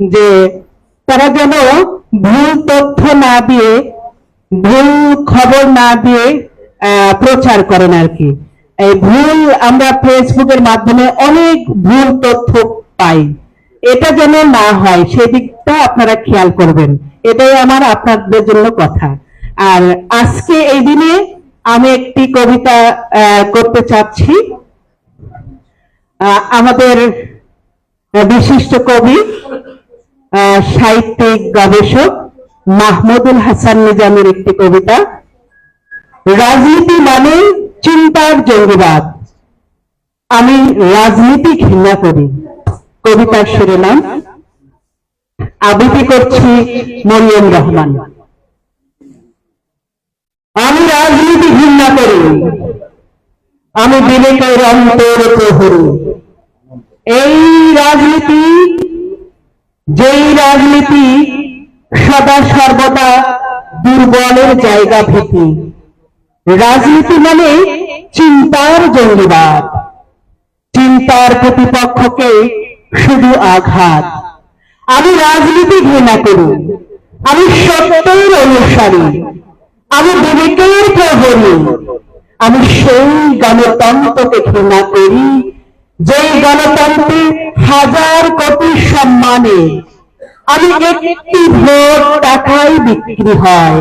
যে তারা যেন ভুল তথ্য না দিয়ে, ভুল খবর না দিয়ে প্রচার করেন আর কি। এই ভুল আমরা ফেসবুকের মাধ্যমে অনেক ভুল তথ্য পাই। এটা যেন না হয়, সেদিকটা আপনারা খেয়াল করবেন। এটাই আমার আপনাদের জন্য কথা। আর আজকে এই দিনে আমি একটি কবিতা করতে চাচ্ছি। আমাদের বিশিষ্ট কবি সাহিত্যিক গবেষক মাহমুদুল হাসান নিজামের একটি কবিতা, রাজনীতি মানে চিন্তার জঙ্গিবাদ। আমি রাজনীতি ঘৃণা করি। কবিতার শিরোনাম, আবৃত্তি করছি মরিয়ম রহমান। আমি রাজনীতি ঘৃণা করি। আমি বিবেকের অন্তর প্রহরী। এই রাজনীতি যেই রাজনীতি সদা সর্বদা দুর্বলের জায়গা ভীতি রাজনীতি মানে চিন্তার জঙ্গিবাদ। চিন্তার প্রতিপক্ষকে শুধু আঘাত। আমি রাজনীতি ঘৃণা করি। আমি সত্যের অনুসারী। আমি বিবেকের প্রহরী। আমি সেই গণতন্ত্রকে ঘৃণা করি যেই গণতন্ত্রে হাজার কোটি সম্মানে আমি একটি ভোট টাকায় বিক্রি হয়,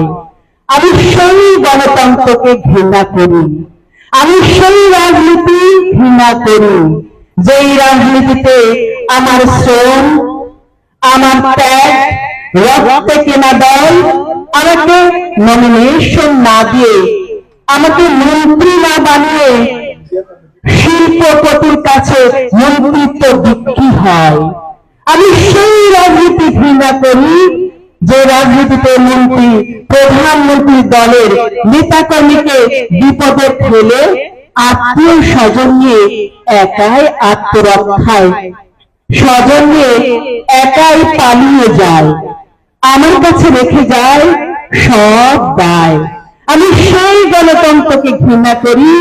আমি সেই গণতন্ত্রকে ঘৃণা করি, আমি সেই রাজনীতি ঘৃণা করি, যেই রাজনীতিতে আমার শ্রম, আমার ত্যাগ, রক্তে কেনা দল, আমাকে নমিনেশন না দিয়ে, আমাকে মন্ত্রী না বানিয়ে শিল্পপতির কাছে মন্ত্রিত্ব বিক্রি হয়। আমি সেই রাজনীতি ঘৃণা করি যে রাজনীতিতে মন্ত্রী, প্রধানমন্ত্রী দলের নেতাকর্মীকে বিপদে ফেলে আত্মীয় স্বজন নিয়ে একাই আত্মরক্ষায় স্বজন নিয়ে একাই পালিয়ে যায়, আমার কাছে রেখে যায়, সব দায়। আমি সেই গণতন্ত্রকে ঘৃণা করি।